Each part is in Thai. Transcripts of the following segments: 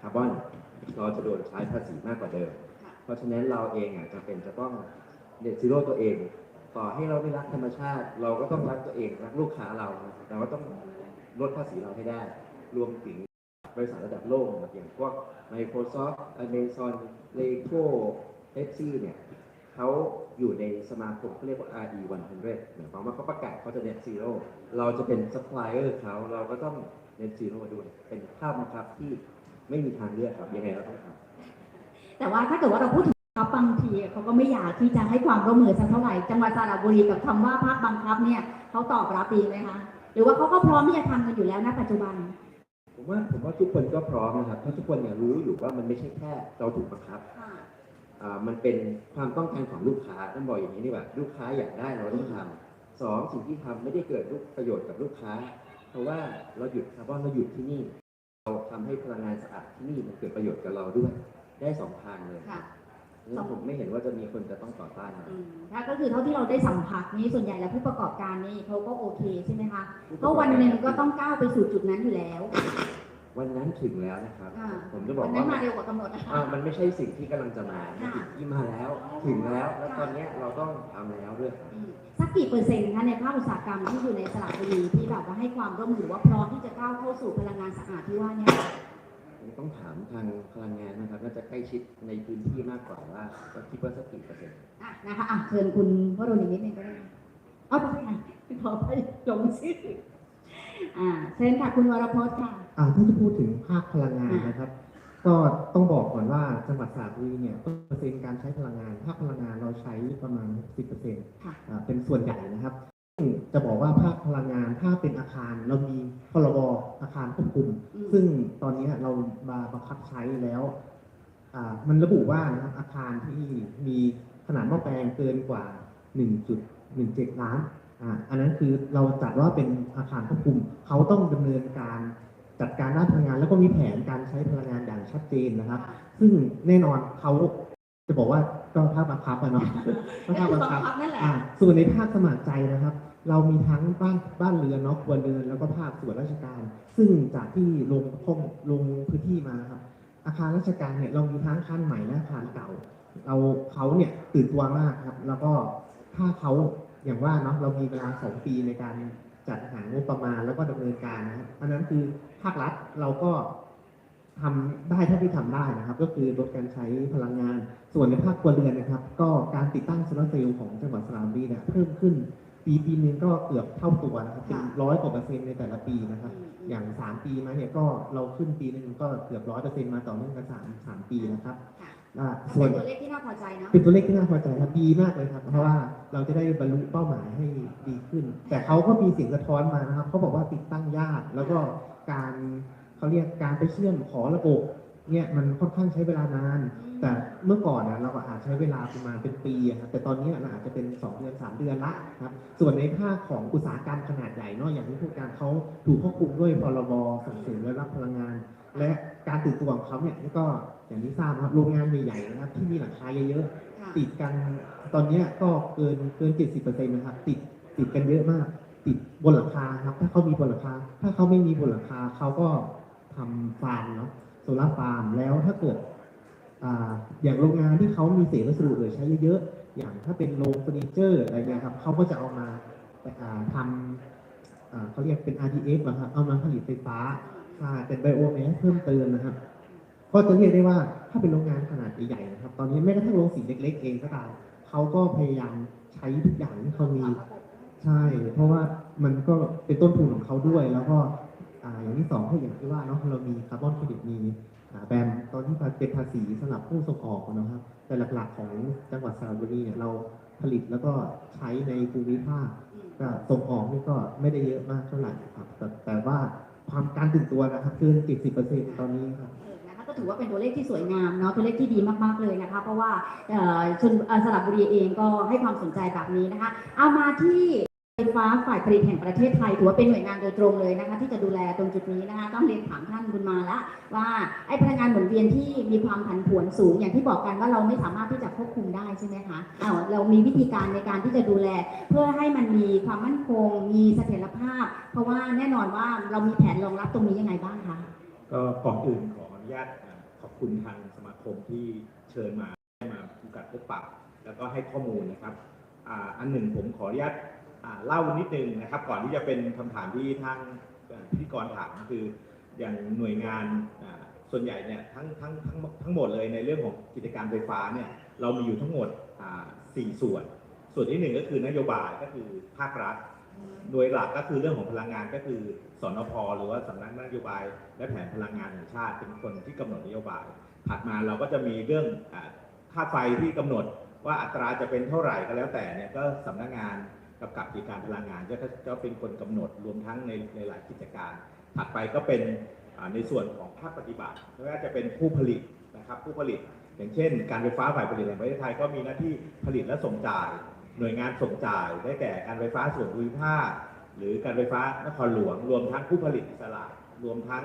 คาร์บอนเราจะโดนใช้ภาษีมากกว่าเดิม เพราะฉะนั้นเราเองอะจำเป็นจะต้องเด็ดซีโร่ตัวเอง ต่อให้เราไม่รักธรรมชาติ เราก็ต้องรักตัวเองรักลูกค้าเรานะครับเราก็ต้องลดภาษีเราให้ได้ รวมถึงบริษัทระดับโลกอย่างพวก Microsoft Amazon Lego Pepsi เนี่ยเขาอยู่ในสมาคมเขาเรียกว่า RE 100หมายความว่าเขาประกาศเขาจะ net zero เราจะเป็น supplier เขาเราก็ต้อง net zero ด้วย เป็นภาพบังคับที่ ไม่มีทางเลือกครับ ยังไงเราต้องทำแต่ว่าถ้าเกิดว่าเราพูดถึงครับบางทีเขาก็ไม่อยากที่จะให้ความร่วมมือสักเท่าไหร่จังหวัดสระบุรีกับคำว่าภาคบังคับเนี่ยเขาตอบรับดีไหมคะหรือว่าเขาก็พร้อมที่จะทำกันอยู่แล้วณปัจจุบันผมว่าผมว่าทุกคนก็พร้อมนะครับถ้าทุกคนเนี่ยรู้อยู่ว่ามันไม่ใช่แค่เราถูกบังคับ อ่ามันเป็นความต้องการของลูกค้าต้องบอกอย่างนี้ดีกว่าลูกค้าอยากได้เราต้องทำสองสิ่งที่ทำไม่ได้เกิดลูกประโยชน์กับลูกค้า เพราะว่าเราหยุดคาร์บอนเราหยุดที่นี่ เราทำให้พลังงานสะอาดที่นี่มันเกิดประโยชน์กับเราด้วยได้สองทางเลยค่ะงั้นผมไม่เห็นว่าจะมีคนจะต้องต่อต้านนะอืมถ้าก็คือเท่าที่เราได้สัมผัสนี้ส่วนใหญ่แล้วผู้ประกอบการนี่เขาก็โอเคใช่ไหมคะเพราะวันหนึ่งก็ต้องก้าวไปสู่จุดนั้นอยู่แล้ว วันนั้นถึงแล้วนะครับอ่าผมจะบอกวันนั้ว่านมาเร็วกว่ากำหนดนะคะอ่ามันไม่ใช่สิ่งที่กำลังจะมามันค่ะสิ่งที่มาแล้วถึงแล้ว แล้วตอนเนี้ยเราต้องทำแล้วด้วยครับอืมสักกี่เปอร์เซ็นต์คะในภาคอุตสาหกรรมที่อยู่ในสระบุรีที่แบบว่าให้ความร่วมมือว่าพร้อมที่จะก้าวเข้าสู่พลังงานสะอาดที่ว่าเนี่ยต้องถามทางพลังงานนะครับน่าจะใกล้ชิดในพื้นที่มากกว่าว่าก็คิดว่าสักกี่เปอร์เซ็นต์อะนะคะอะเชิญคุณวรุณอีกนิดนึงก็ได้เอาไปค่ะขอไปลงชื่อ อ่าเชิญค่ะคุณวรพจน์ค่ะ อ่าถ้าจะพูดถึงภาคพลังงานนะครับ ก็ต้องบอกก่อนว่าจังหวัดสระบุรีเนี่ยเปอร์เซ็นต์การใช้พลังงาน ภาคพลังงานเราใช้ประมาณ 10%เปอร์เซ็นต์ค่ะ เป็นส่วนใหญ่นะครับซึ่งจะบอกว่าภาคพลังงานถ้าเป็นอาคารเรามีพรบอาคารควบคุม อืม ซึ่งตอนนี้เรามาบังคับใช้แล้วอ่ามันระบุว่านะครับอาคารที่มีขนาดหม้อแปลงเกินกว่า 1.17 ล้าน อ่าอันนั้นคือเราจัดว่าเป็นอาคารควบคุม เขาต้องดำเนินการจัดการด้านพลังงาน แล้วก็มีแผนการใช้พลังงานอย่างชัดเจนนะครับ ซึ่งแน่นอนเขาจะบอกว่าก็ภาคบังคับอะเนาะก็ภาคบังคับนั่นแหละอ่าส่วนในภาคสมัครใจนะครับ เรามีทั้งบ้านบ้านเรือนเนาะครัวเรือนแล้วก็ภาคส่วนราชการ ซึ่งจากที่ลงข้อมลงพื้นที่มานะครับ อาคารราชการเนี่ยเรามีทั้งอาคารใหม่และอาคารเก่า เราเขาเนี่ยตื่นตัวมากครับ แล้วก็ถ้าเขา อย่างว่าเนาะเรามีเวลาสองปีในการจัดหางบประมาณแล้วก็ดำเนินการนะครับอันนั้นคือภาครัฐเราก็ทำได้เท่าที่ทำได้นะครับ ก็คือลดการใช้พลังงาน ส่วนในภาคครัวเรือนนะครับ ก็การติดตั้งโซลาร์เซลล์ของจังหวัดสระบุรีเนี่ยเพิ่มขึ้นปีปีหนึงก็เกือบเท่าตัวนะครับเป็นร้อยกว่าเปอร์เซ็นต์ในแต่ละปีนะครับ อย่างสามปีมาเนี่ยก็เราขึ้นปีหนึ่งก็เกือบร้อยเปอร์เซ็นต์มาต่อเนื่องกันสามสามปีนะครับค่ะ อ่าส่ส่ววนนตัวเลขที่น่าพอใจเนาะเป็นตัวเลขที่น่าพอใจครับดีมากเลยครับ เพราะว่าเราจะได้บรรลุเป้าหมายให้ดีขึ้น แต่เขาก็มีเสียงสะท้อนมานะครับเขาบอกว่าติดตั้งยากแล้วก็การเขาเรียกการไปเชื่อมขอระบบเนี่ยมันค่อนข้างใช้เวลานาน แต่เมื่อก่อนนะเราก็อาจใช้เวลาประมาณเป็นปีอะครับแต่ตอนนี้เราอาจจะเป็น 2 เดือน 3 เดือนละครับส่วนในภาคของอุตสาหกรรมขนาดใหญ่เนาะอย่างที่พูดการเขาถูกควบคุมด้วยพรบส่งเสริมและรับพลังงาน และการตื่นตัวของเขาเนี่ยก็อย่างที่ทราบนะครับโรงงานใหญ่ๆนะครับที่มีหลังคาเยอะๆค่ะติดกันตอนเนี้ยก็เกินเกิน70%นะครับ ติดติดกันเยอะมาก ติดบนหลังคาครับ ถ้าเขามีบนหลังคา ถ้าเขาไม่มีบนหลังคาเขาก็ทำฟาร์มเนาะโซลาร์ฟาร์มแล้วถ้าเกิดอ่าอย่างโรงงานที่เขามีเศษวัสดุเหลือใช้เยอะๆอย่างถ้าเป็นโรงเฟอร์นิเจอร์อะไรเงี้ยครับเขาก็จะเอามาอ่าทำอ่าเขาเรียกเป็น RDF อะครับเอามาผลิตไฟฟ้า ใช่เป็นไบโอแมสเพิ่มเติมนะครับ ก็จะเรียกได้ว่าถ้าเป็นโรงงานขนาดใหญ่ๆนะครับ ตอนนี้แม้กระทั่งโรงสีเล็ก ๆ เองก็ตามเขาก็พยายามใช้ทุกอย่างที่เขามีใช่ เพราะว่ามันก็เป็นต้นทุนของเขาด้วย แล้วก็ออย่างที่สองก็อย่างที่ว่าเนาะเรามีคาร์บอนเครดิตมีแบมตอนที่เป็นภาษีสำหรับผู้ส่งออกนะครับ แต่หลักๆของจังหวัดสระบุรีเนี่ยเราผลิตแล้วก็ใช้ในภูมิภาคก็ส่งออกนี่ก็ไม่ได้เยอะมากเท่าไหร่ครับแต่แต่ว่า ความการตื่นตัวนะครับเกิน70%ตอนนี้ครับ นะคะก็ถือว่าเป็นตัวเลขที่สวยงามเนาะตัวเลขที่ดีมากๆเลยนะคะ เพราะว่าเอ่อชนเอ่อสระบุรีเองก็ให้ความสนใจแบบนี้นะคะ เอามาที่ ไฟฟ้าฝ่ายผลิตแห่งประเทศไทยถือว่าเป็นหน่วยงานโดยตรงเลยนะคะที่จะดูแลตรงจุดนี้นะคะต้องเรียนถามท่านคุณมาละว่าไอ้พลังงานหมุนเวียนที่มีความผันผวนสูง อย่างที่บอกกันว่าเราไม่สามารถที่จะควบคุมได้ใช่ไหมคะอ้าวเรามีวิธีการในการที่จะดูแล เพื่อให้มันมีความมั่นคง มีเสถียรภาพ เพราะว่าแน่นอนว่าเรามีแผนรองรับตรงนี้ยังไงบ้างคะก็ก่อนอื่นขออนุญาตขอบคุณทางสมาคมที่เชิญมาให้มาผูกัดพบปะแล้วก็ให้ข้อมูลนะครับอ่าอันหนึ่งผมขออนุญาต เล่านิดนึงนะครับ ก่อนที่จะเป็นคำถามที่ทางพิธีกรถามคืออย่างหน่วยงานส่วนใหญ่เนี่ยทั้งทั้งทั้งทั้งหมดเลยในเรื่องของกิจการไฟฟ้าเนี่ยเรามีอยู่ทั้งหมดอ่าสี่ส่วน ส่วนที่หนึ่งก็คือนโยบายก็คือภาครัฐโดยหลักก็คือเรื่องของพลังงานก็คือสนพหรือว่าสำนักนโยบาย และแผนพลังงานแห่งชาติเป็นคนที่กำหนดนโยบาย ถัดมาเราก็จะมีเรื่องค่าไฟที่กำหนดว่าอัตราจะเป็นเท่าไหร่ก็แล้วแต่เนี่ยก็สำนักงาน กำกับกิจการพลังงานจะจะเป็นคนกำหนดรวมทั้งในในหลายกิจการ ถัดไปก็เป็นในส่วนของภาคปฏิบัติไม่ว่าจะเป็นผู้ผลิตนะครับผู้ผลิต อย่างเช่น การไฟฟ้าฝ่ายผลิตแห่งประเทศไทยก็มีหน้าที่ผลิตและส่งจ่าย หน่วยงานส่งจ่าย ได้แก่การไฟฟ้าส่วนภูมิภาคหรือการไฟฟ้านครหลวง รวมทั้งผู้ผลิตอิสระรวมทั้ง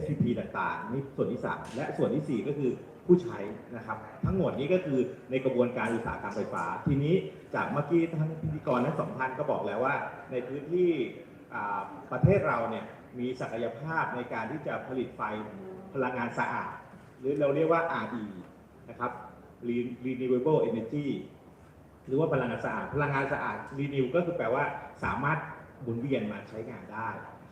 SPP ต่างๆนี่ส่วนที่สามและส่วนที่สี่ก็คือ ผู้ใช้นะครับ ทั้งหมดนี้ก็คือในกระบวนการอุตสาหกรรมไฟฟ้า ทีนี้จากเมื่อกี้ทั้งพิธีกรทั้งสองท่านก็บอกแล้วว่า ในพื้นที่ประเทศเราเนี่ยมีศักยภาพในการที่จะผลิตไฟพลังงานสะอาด หรือเราเรียกว่า RE นะครับ Renewable Energy หรือว่าพลังงานสะอาด พลังงานสะอาด renew ก็คือแปลว่าสามารถหมุนเวียนมาใช้งานได้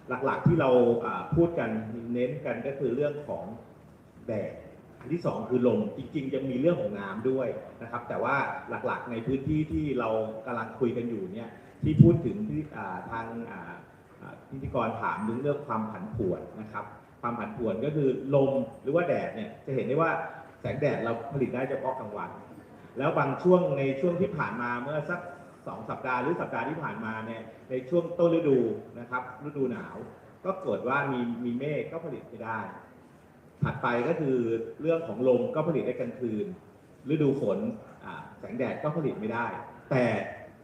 หลักๆที่เราอ่าพูดกันเน้นกันก็คือเรื่องของแดด อันที่สองคือลมจริงๆจะมีเรื่องของน้ำด้วยนะครับ แต่ว่าหลักๆในพื้นที่ที่เรากำลังคุยกันอยู่เนี่ยที่พูดถึงที่อ่าทางอ่าอ่าพิธีกรถามถึงเรื่องความผันผวนนะครับ ความผันผวนก็คือลมหรือว่าแดดเนี่ยจะเห็นได้ว่าแสงแดดเราผลิตได้เฉพาะกลางวัน แล้วบางช่วงในช่วงที่ผ่านมาเมื่อสักสองสัปดาห์หรือสัปดาห์ที่ผ่านมาเนี่ยในช่วงต้นฤดูนะครับฤดูหนาว ก็เกิดว่ามีมีเมฆก็ผลิตไม่ได้ ถัดไปก็คือเรื่องของลมก็ผลิตได้กลางคืน ฤดูฝนแสงแดดก็ผลิตไม่ได้ แต่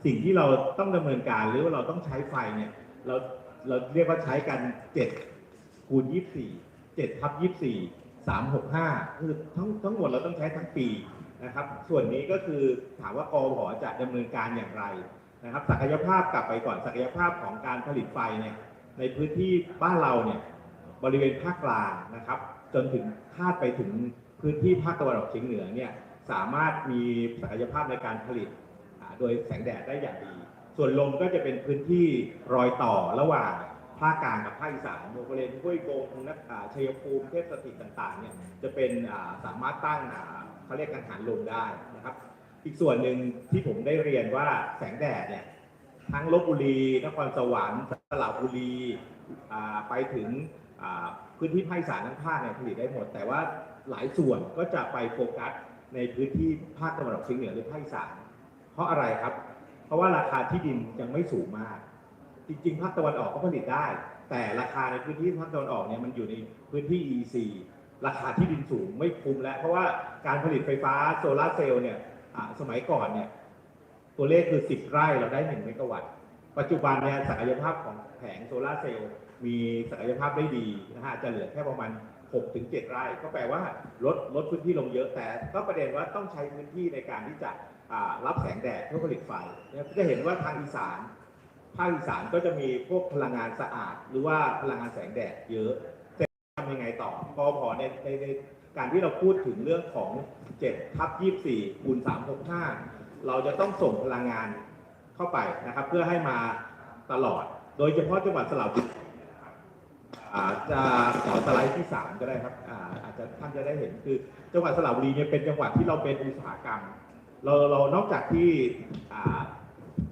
สิ่งที่เราต้องดำเนินการหรือว่าเราต้องใช้ไฟเนี่ยเราเราเรียกว่าใช้กัน7คูณ24 7ทับ24 365 คือทั้งทั้งหมดเราต้องใช้ทั้งปีนะครับ ส่วนนี้ก็คือถามว่ากอพจะดำเนินการอย่างไรนะครับ ศักยภาพกลับไปก่อนศักยภาพของการผลิตไฟเนี่ยในพื้นที่บ้านเราเนี่ยบริเวณภาคกลางนะครับ จนถึงคาดไปถึงพื้นที่ภาคตะวันออกเฉียงเหนือเนี่ยสามารถมีศักยภาพในการผลิตโดยแสงแดดได้อย่างดี ส่วนลมก็จะเป็นพื้นที่รอยต่อระหว่างภาคกลางกับภาคอีสานบริเวณห้วยโกงนักอ่าชัยภูมิเทพสถิตต่างๆเนี่ยจะเป็นสามารถตั้งเขาเรียกกังหันลมได้นะครับ อีกส่วนหนึ่งที่ผมได้เรียนว่าแสงแดดเนี่ยทั้งลบบุรีนครสวรรค์สระบุรีไปถึง พื้นที่ภาคอีสานทั้งภาคเนี่ยผลิตได้หมด แต่ว่าหลายส่วนก็จะไปโฟกัสในพื้นที่ภาคตะวันออกเฉียงเหนือหรือภาคอีสานเพราะอะไรครับ เพราะว่าราคาที่ดินยังไม่สูงมาก จริงๆภาคตะวันออกก็ผลิตได้ แต่ราคาในพื้นที่ภาคตะวันออกเนี่ยมันอยู่ในพื้นที่ EC ราคาที่ดินสูงไม่คุ้มแล้ว เพราะว่าการผลิตไฟฟ้าโซลาร์เซลล์เนี่ยสมัยก่อนเนี่ยตัวเลขคือ 10 ไร่เราได้ 1 เมกะวัตต์ ปัจจุบันเนี่ยศักยภาพของแผงโซลาร์เซลล์ มีศักยภาพได้ดีนะฮะจะเหลือแค่ประมาณ6-7ไร่ก็แปลว่าลดลดพื้นที่ลงเยอะแต่ก็ประเด็นว่าต้องใช้พื้นที่ในการที่จะรับแสงแดดเพื่อผลิตไฟเนี่ยจะเห็นว่าทางอีสานภาคอีสานก็จะมีพวกพลังงานสะอาด หรือว่าพลังงานแสงแดดเยอะแต่ทำยังไงต่อกพในในในการที่เราพูดถึงเรื่องของ7ทับ24คูณ365 เราจะต้องส่งพลังงานเข้าไปนะครับ เพื่อให้มาตลอด โดยเฉพาะจังหวัดสระบุรี จะขอสไลด์ที่ 3 ก็ได้ครับอาอาจจะท่านจะได้เห็นคือจังหวัดสระบุรีเนี่ยเป็นจังหวัดที่เราเป็นอุตสาหกรรม เราเรานอกจากที่อ่า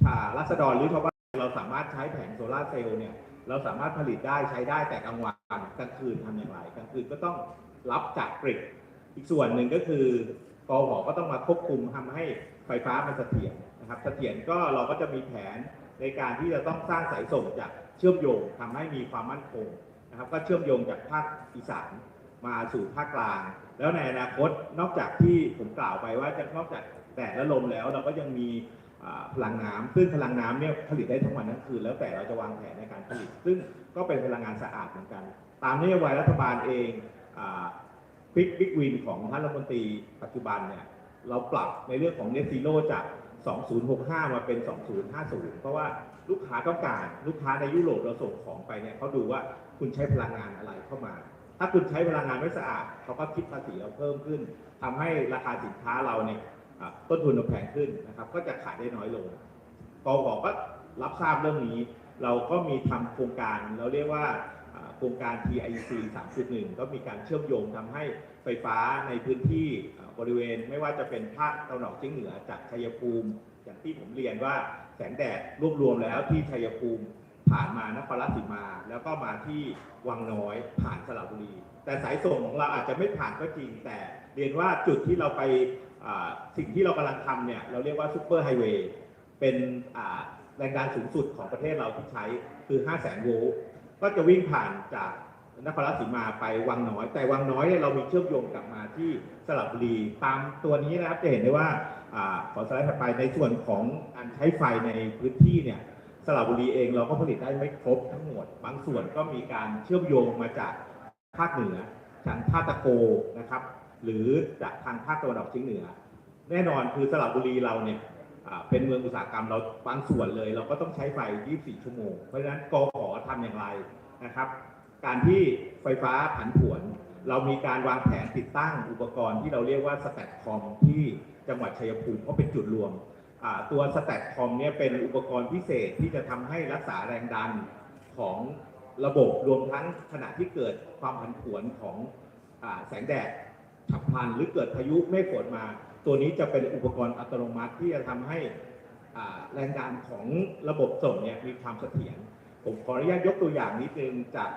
อ่ารัษฎรหรือชาวบ้านเราสามารถใช้แผงโซลาร์เซลล์เนี่ยเราสามารถผลิตได้ใช้ได้แต่กลางวันกลางคืนทำอย่างไรกลางคืนก็ต้องรับจากกริดอีกส่วนหนึ่งก็คือกอหอก็ต้องมาควบคุมทำให้ไฟฟ้ามันเสถียรนะครับเสถียรก็เราก็จะมีแผนในการที่จะต้องสร้างสายส่งจากเชื่อมโยงทำให้มีความมั่นคง นะครับก็เชื่อมโยงจากภาคอีสานมาสู่ภาคกลาง แล้วในอนาคตนอกจากที่ผมกล่าวไปว่าจะนอกจากแดดและลมแล้วเราก็ยังมีพลังน้ำซึ่งพลังน้ำเนี่ยผลิตได้ทั้งวันทั้งคืน แล้วแต่เราจะวางแผนในการผลิต ซึ่งก็เป็นพลังงานสะอาดเหมือนกัน ตามนโยบายรัฐบาลเองบิ๊กบิ๊กวินของท่านรัฐมนตรีปัจจุบันเนี่ยเราปรับในเรื่องของเนซีโ o จาก 2065 มาเป็น 2050 เพราะว่าลูกค้าต้องการลูกค้าในยุโรปเราส่งของไปเนี่ยเขาดูว่าคุณใช้พลังงานอะไรเข้ามา ถ้าคุณใช้พลังงานไม่สะอาดเขาก็คิดภาษีเราเพิ่มขึ้นทำให้ราคาสินค้าเราเนี่ยต้นทุนเราแพงขึ้นนะครับก็จะขายได้น้อยลงกองก็รับทราบเรื่องนี้ เราก็มีทำโครงการเราเรียกว่าโครงการ TIC 3.1 ก็มีการเชื่อมโยงทำให้ไฟฟ้าในพื้นที่ บริเวณไม่ว่าจะเป็นภาคตะวันออกเฉียงเหนือจากชัยภูมิ อย่างที่ผมเรียนว่าแสงแดดรวบรวมแล้วที่ชัยภูมิผ่านมานครราชสีมา แล้วก็มาที่วังน้อยผ่านสระบุรี แต่สายส่งของเราอาจจะไม่ผ่านก็จริง แต่เรียนว่าจุดที่เราไปสิ่งที่เรากำลังทำเนี่ยเราเรียกว่าซูเปอร์ไฮเวย์เป็นแรงดันสูงสุดของประเทศเราที่ใช้คือ 5 0 0 0 0 0 โวลต์ก็จะวิ่งผ่านจาก นครราชสีมาไปวังน้อย แต่วังน้อยเนี่ยเรามีเชื่อมโยงกลับมาที่สระบุรีตามตัวนี้นะครับจะเห็นได้ว่าอขอสไลด์ถัดไปในส่วนของการใช้ไฟในพื้นที่เนี่ยสระบุรีเองเราก็ผลิตได้ไม่ครบทั้งหมด บางส่วนก็มีการเชื่อมโยงมาจากภาคเหนือทางท่าตะโกนะครับ หรือจากทางภาคตะวันออกเฉียงเหนือ แน่นอนคือสระบุรีเราเนี่ยเป็นเมืองอุตสาหกรรมเราบางส่วนเลย เราก็ต้องใช้ไฟ 24 ชั่วโมง เพราะฉะนั้นกขอทำอย่างไรนะครับ การที่ไฟฟ้าผันผวน เรามีการวางแผนติดตั้งอุปกรณ์ที่เราเรียกว่าสแตทคอมที่จังหวัดชัยภูมิเพราะเป็นจุดรวมตัวสแตทคอมเนี่ยเป็นอุปกรณ์พิเศษที่จะทำให้รักษาแรงดันของระบบรวมทั้งขณะที่เกิดความผันผวนของอแสงแดดฉับพลันหรือเกิดพายุเมฆฝนมา ตัวนี้จะเป็นอุปกรณ์อัตโนมัติที่จะทำให้แรงดันของระบบส่งเนี่ยมีความเสถียรผมขออนุญาตยกตัวอย่างนิดนึงจาก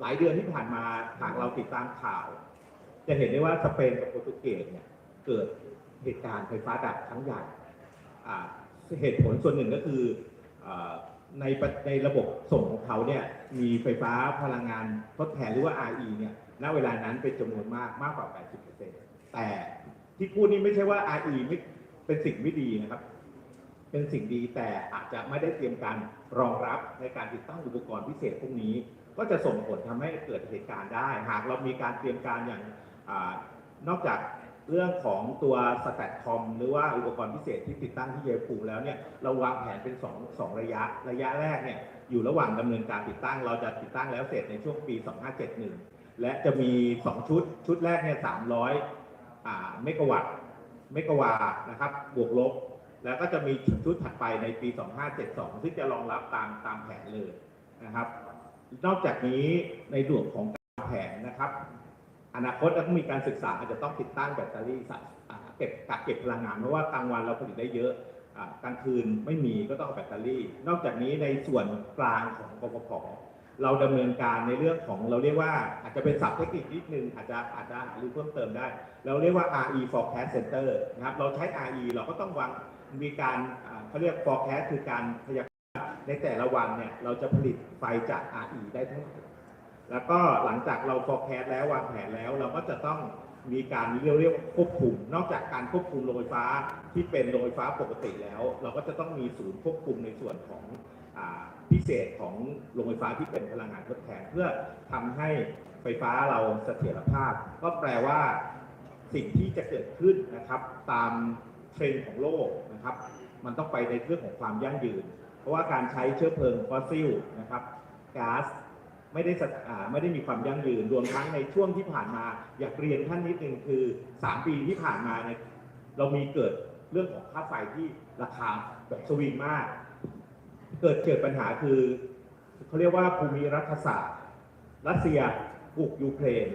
หลายเดือนที่ผ่านมาหากเราติดตามข่าว จะเห็นได้ว่าสเปนกับโปรตุเกสเนี่ยเกิดเหตุการณ์ไฟฟ้าดับครั้งใหญ่เหตุผลส่วนหนึ่งก็คือในในระบบส่งของเขาเนี่ยมีไฟฟ้าพลังงานทดแทนหรือว่า RE เนี่ยณเวลานั้นเป็นจำนวนมากมากกว่า 80%แต่ที่พูดนี่ไม่ใช่ว่า RE ไม่เป็นสิ่งไม่ดีนะครับ เป็นสิ่งดีแต่อาจจะไม่ได้เตรียมการรองรับในการติดตั้งอุปกรณ์พิเศษพวกนี้ ก็จะส่งผลทำให้เกิดเหตุการณ์ได้ หากเรามีการเตรียมการอย่างอนอกจากเรื่องของตัวสแตทคอมหรือว่าอุปกรณ์พิเศษที่ติดตั้งที่เยภูมิแล้วเนี่ยเราวางแผนเป็น2องสองระยะระยะแรกเนี่ยอยู่ระหว่างดำเนินการติดตั้ง เราจะติดตั้งแล้วเสร็จในช่วงปี 2571 และจะมี 2 ชุด ชุดแรกเนี่ย300อ่าเมกะวัตต์เมกะวานะครับบวกลบ แล้วก็จะมีชุดถัดไปในปี 2572 ซึ่งจะรองรับตามตามแผนเลยนะครับ นอกจากนี้ในส่วนของการแผนนะครับ อนาคตเราต้องมีการศึกษาอาจจะต้องติดตั้งแบตเตอรี่สะเก็บกักเก็บพลังงานเพราะว่ากลางวันเราผลิตได้เยอะกลางคืนไม่มีก็ต้องเอาแบตเตอรี่ นอกจากนี้ในส่วนกลางของกฟผเราดำเนินการในเรื่องของเราเรียกว่าอาจจะเป็นศัพท์เทคนิคนิดนึงอาจจะอาจจะหารือเพิ่มเติมได้ เราเรียกว่า RE forecast center นะครับเราใช้ RE เราก็ต้องวางมีการเขาเรียก forecast คือการพยาก ในแต่ละวันเนี่ยเราจะผลิตไฟจาก RE ได้เท่าไหร่แล้วก็หลังจากเรา forecast แล้ววางแผนแล้ว เราก็จะต้องมีการเรียกเรียกควบคุม นอกจากการควบคุมโรงไฟฟ้าที่เป็นโรงไฟฟ้าปกติแล้ว เราก็จะต้องมีศูนย์ควบคุมในส่วนของอพิเศษของโรงไฟฟ้าที่เป็นพลังงานทดแทนเพื่อทำให้ไฟฟ้าเราเสถียรภาพ ก็แปลว่าสิ่งที่จะเกิดขึ้นนะครับ ตามเทรนด์ของโลกนะครับ มันต้องไปในเรื่องของความยั่งยืน ราะว่าการใช้เชื้อเพลิงฟอสซิลนะครับก๊าซไม่ได้สะอ่าไม่ได้มีความยั่งยืนรวมทั้งในช่วงที่ผ่านมา อยากเรียนท่านนิดนึงคือ 3 ปีที่ผ่านมาเนี่ยเรามีเกิดเรื่องของค่าไฟที่ราคาแบบสวิงมาก เกิดเกิดปัญหาคือเขาเรียกว่าภูมิรัฐศาสตร์ รัสเซียบุกยูเครน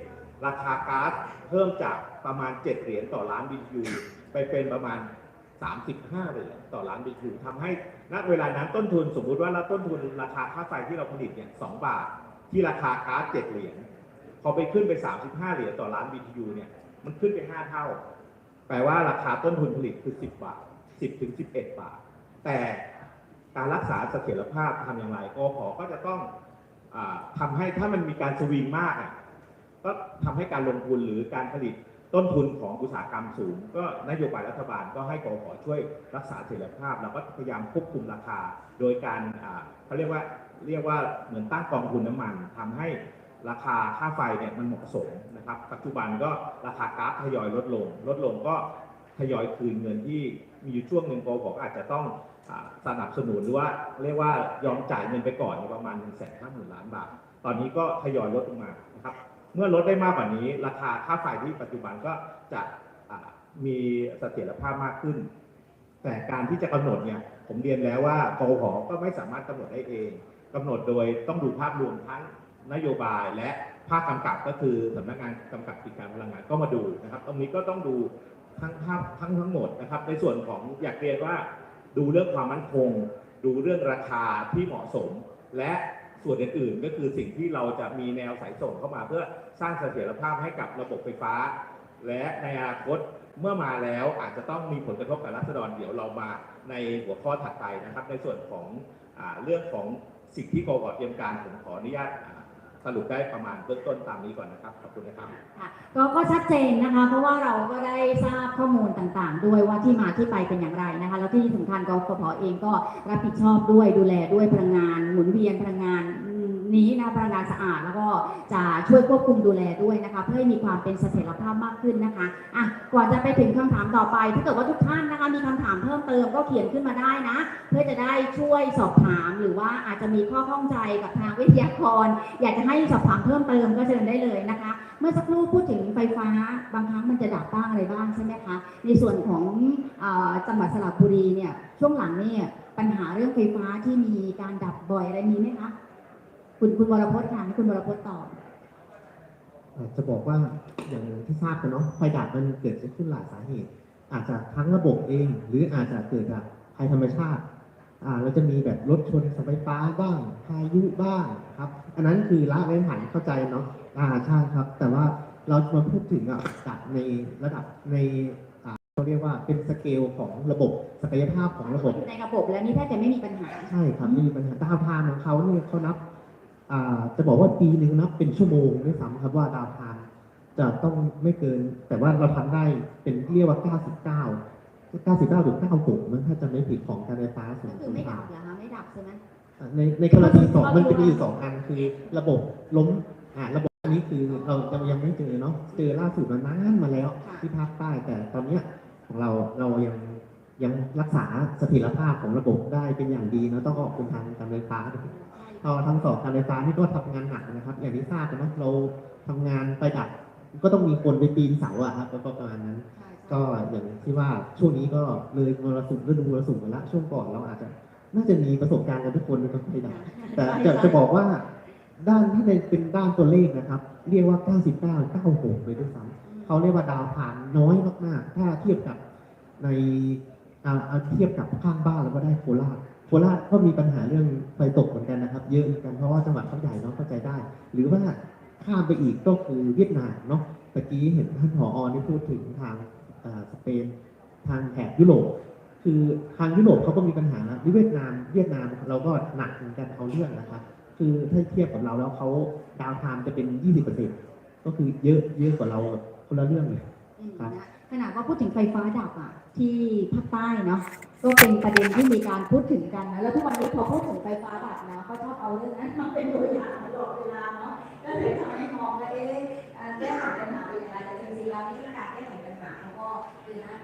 ราคาก๊าซเพิ่มจากประมาณ 7 เหรียญต่อล้าน BTU ไปเป็นประมาณ 35 เหรียญต่อล้าน BTU ทำให้ ณเวลานั้นต้นทุนสมมุติว่าเราต้นทุนราคาค่าไฟที่เราผลิตเนี่ย2บาท ที่ราคาก๊าซ7เหรียญพอไปขึ้นไป 35 เหรียญต่อล้าน BTU เนี่ยมันขึ้นไป 5 เท่า แปลว่าราคาต้นทุนผลิตคือ 10 บาท 10ถึง11 บาท แต่การรักษาเสถียรภาพทำอย่างไรกพก็จะต้องอทำให้ถ้ามันมีการสวิงมากอะก็ทำให้การลงทุนหรือการผลิต ต้นทุนของอุตสาหกรรมสูง ก็นโยบายรัฐบาลก็ให้กขอช่วยรักษาเสถียรภาพแล้วก็พยายามควบคุมราคา โดยการอ่าเขาเรียกว่าเรียกว่าเหมือนตั้งกองทุนน้ำมันทำให้ราคาค่าไฟเนี่ยมันเหมาะสมนะครับ ปัจจุบันก็ราคาก๊าซทยอยลดลง ลดลงก็ทยอยคืนเงินที่มีอยู่ช่วงหนึ่งกขก็อาจจะต้องสนับสนุนหรือว่าเรียกว่ายอมจ่ายเงินไปก่อนประมาณ1นึ่งแสนห้าหมื่นล้านบาท ตอนนี้ก็ทยอยลดลงมา เมื่อลดได้มากกว่านี้ ราคาค่าไฟที่ปัจจุบันก็จะมีเสถียรภาพมากขึ้น แต่การที่จะกำหนดเนี่ยผมเรียนแล้วว่ากอหอก็ไม่สามารถกำหนดได้เองกำหนดโดยต้องดูภาพรวมทั้งนโยบายและภาคกำกับก็คือสำนักงานกำกับกิจการพลังงานก็มาดูนะครับ ตรงนี้ก็ต้องดูทั้งภาพทั้งทั้งหมดนะครับ ในส่วนของอยากเรียนว่าดูเรื่องความมั่นคง ดูเรื่องราคาที่เหมาะสม และ ส่วนอื่นๆก็คือสิ่งที่เราจะมีแนวสายส่งเข้ามาเพื่อสร้างเสถียรภาพให้กับระบบไฟฟ้า และในอนาคตเมื่อมาแล้วอาจจะต้องมีผลกระทบกับรัษฎรเดี๋ยวเรามาในหัวข้อถัดไปนะครับ ในส่วนของอเรื่องของสิ่งที่กกเตรียมการผมขออนุญาต สรุปได้ประมาณเบื้องต้นตามนี้ก่อนนะครับขอบคุณนะครับ ค่ะก็ก็ชัดเจนนะคะ เพราะว่าเราก็ได้ทราบข้อมูลต่างๆ ด้วยว่าที่มาที่ไปเป็นอย่างไรนะคะ แล้วที่สำคัญกฟผเองก็รับผิดชอบด้วยดูแลด้วยพลังงาน หมุนเวียนพลังงาน นี้นะพลังงานสะอาดแล้วก็จะช่วยควบคุมดูแลด้วยนะคะ เพื่อให้มีความเป็นเสถียรภาพมากขึ้นนะคะอะก่อนจะไปถึงคำถามต่อไป ถ้าเกิดว่าทุกท่านนะคะมีคำถามเพิ่มเติมก็เขียนขึ้นมาได้นะ เพื่อจะได้ช่วยสอบถามหรือว่าอาจจะมีข้อข้องใจกับทางวิทยากร อยากจะให้สอบถามเพิ่มเติมก็เชิญได้เลยนะคะ เมื่อสักครู่พูดถึงไฟฟ้าบางครั้งมันจะดับบ้างอะไรบ้างใช่ไหมคะในส่วนของจังหวัดสระบุรีเนี่ยช่วงหลังเนี่ยปัญหาเรื่องไฟฟ้าที่มีการดับบ่อยอะไรมีไหมคะ คุณคุณวรพจน์ค่ะให้คุณวรพจน์ตอบ เอ่อจะบอกว่าอย่างที่ทราบกันเนาะไฟดับมันเกิดขึ้นหลายสาเหตุ อาจจะทั้งระบบเอง หรืออาจจะเกิดจากภัยธรรมชาติอ่าเราจะมีแบบรถชนเสาไฟฟ้าบ้างพายุบ้างครับ อันนั้นคือละเว้นผ่านเข้าใจเนาะอ่าใช่ครับ แต่ว่าเรามาพูดถึงอะจากในระดับในอ่าเขาเรียกว่าเป็นสเกลของระบบศักยภาพของระบบ อยู่ในระบบแล้วนี่แทบจะไม่มีปัญหา ใช่ครับไม่มีปัญหาดาวเทานของเขาเนี่ยเขานับอ่า จะบอกว่าปีหนึ่งนับเป็นชั่วโมงด้วยซ้ำครับว่าดาวเทานจะต้องไม่เกิน แต่ว่าเราทำได้เป็นเรียกว่า 99 99หรือ96มันถ้าจะไม่ผิดของการไฟฟ้าส่วนก็คืภูอมิไม่ภาดัคบเหรอคะไม่ดับใช่ไหมอ่าในในกรณีสองมันจะมีอยู่สองอันคือระบบล้มอ่าระบบอันนี้คือเรายังยังไม่เจอเนาะเจอล่าสุดมานานมาแล้วค่ะ ที่ภาคใต้แต่ตอนเนี้ยของเราเรายังยังรักษาเสถียรภาพของระบบได้เป็นอย่างดีเนาะต้องขอบคุณทางการไฟฟ้าด้วย พอทั้งสองการไฟฟ้านี่ก็ทำงานหนักนะครับ อย่างที่ทราบกันเนอะเราทำงานไปดับก็ต้องมีคนไปปีนเสาอะครับก็ประมาณนั้นใช่ใช่ก็อย่างที่ว่าช่วงนี้ก็เลยมรสุมฤดูมรสุมมาละช่วงก่อนเราอาจจะน่าจะมีประสบการณ์กันทุกคนนะครับไฟดับแต่จะจะบอกว่าด้านที่ในเป็นด้านตัวเลขนะครับ เรียกว่า 99 96เลยด้วยซ้ำเขาเรียกว่าดาวผ่านน้อยมากๆ ถ้าเทียบกับในอ่าเอาเทียบกับข้างบ้านแล้วก็ได้โคราชโคราชก็มีปัญหาเรื่องไฟตกเหมือนกันนะครับ เยอะเหมือนกันเพราะว่าจังหวัดเขาใหญ่เนาะเข้าใจได้ หรือว่าข้ามไปอีกก็คือเวียดนามเนาะตะกี้เห็นท่านผออนี่พูดถึงทางอ่าสเปนทางแถบยุโรปคือทางยุโรปเขาก็มีปัญหานะหรือเวียดนาม เวียดนามเราก็หนักเหมือนกันเอาเรื่องนะครับคือถ้าเทียบกับเราแล้วเขาดาวไทม์จะเป็น 20%ก็คือเยอะเยอะกว่าเราคนละเรื่องเลยอืมครับ ขณะว่าพูดถึงไฟฟ้าดับอะที่ภาคใต้เนาะก็เป็นประเด็นที่มีการพูดถึงกันนะแล้วทุกวันนี้พอพูดถึงไฟฟ้าดับนะก็ชอบเอาเรื่องนั้นมาเป็นตัวอย่างตลอดเวลาเนาะก็เลยทำให้มองว่าเอ๊ะแก้ไขปัญหาเป็นอย่างไรแต่จริงๆแล้วนี่คือการแก้ไขปัญหาแล้วก็คือนะ